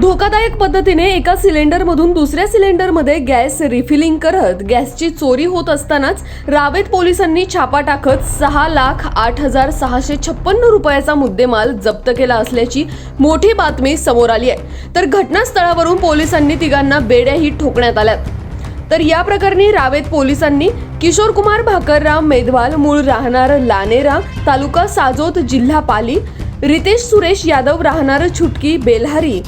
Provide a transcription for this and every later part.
धोकादायक पद्धतीने एका सिलेंडरमधून दुसऱ्या सिलेंडरमध्ये गॅस रिफिलिंग करत गॅसची चोरी होत असतानाच रावेत पोलिसांनी छापा टाकत सहा लाख आठ हजार सहाशे छप्पन्न रुपयाचा मुद्देमाल जप्त केला असल्याची मोठी बातमी समोर आली आहे. तर घटनास्थळावरून पोलिसांनी तिघांना बेड्याही ठोकण्यात आल्यात. तर या प्रकरणी रावेत पोलिसांनी किशोर कुमार भाकरराव मेधवाल मूळ राहणार लानेरा तालुका साजोत जिल्हा पाली रितेश सुरेश यादव राहणार छुटकी बेल्हारी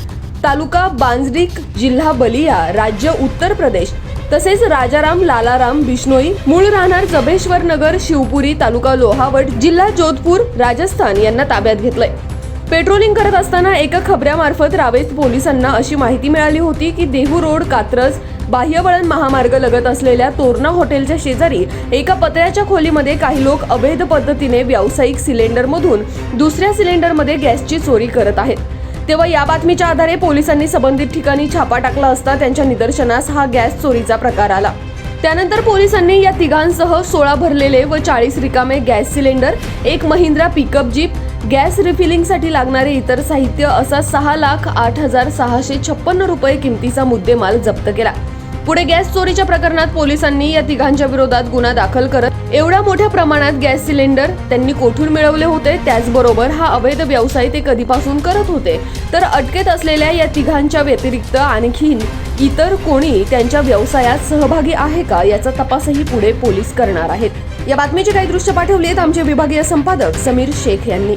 तालुका बांजडिक जिल्हा बलिया राज्य उत्तर प्रदेश तसेच राजाराम लालाराम बिश्नोई मूळ राहणार जबेश्वर नगर शिवपुरी तालुका लोहावट जिल्हा जोधपूर राजस्थान यांना ताब्यात घेतलंय. पेट्रोलिंग करत असताना एका खबऱ्यामार्फत रावेत पोलिसांना अशी माहिती मिळाली होती की देहू रोड कात्रज बाह्यवळण महामार्ग लगत असलेल्या तोरणा हॉटेलच्या शेजारी एका पत्र्याच्या खोलीमध्ये काही लोक अवैध पद्धतीने व्यावसायिक सिलेंडरमधून दुसऱ्या सिलेंडरमध्ये गॅसची चोरी करत आहेत. तेव्हा या बातमीच्या आधारे पोलिसांनी संबंधित ठिकाणी छापा टाकला असता त्यांच्या निदर्शनास हा गॅस चोरीचा प्रकार आला. त्यानंतर पोलिसांनी या तिघांसह सोळा भरलेले व चाळीस रिकामे गॅस सिलेंडर एक महिंद्रा पिकअप जीप गॅस रिफिलिंगसाठी लागणारे इतर साहित्य असा सहा लाख आठ हजार सहाशे छप्पन्न रुपये किमतीचा मुद्देमाल जप्त केला. पुढे गॅस चोरीच्या प्रकरणात पोलिसांनी या तिघांच्या विरोधात गुन्हा दाखल करत एवढ्या मोठ्या प्रमाणात गॅस सिलेंडर त्यांनी कोठून मिळवले होते? त्याचबरोबर हा अवैध व्यवसाय ते कधीपासून करत होते? तर अटकेत असलेल्या या तिघांच्या व्यतिरिक्त आणखीन इतर कोणी त्यांच्या व्यवसायात सहभागी आहे का? याचा तपासही पुढे पोलीस करणार आहेत. या बातमीचे काही दृश्य पाठवली आहेत आमचे विभागीय संपादक समीर शेख यांनी.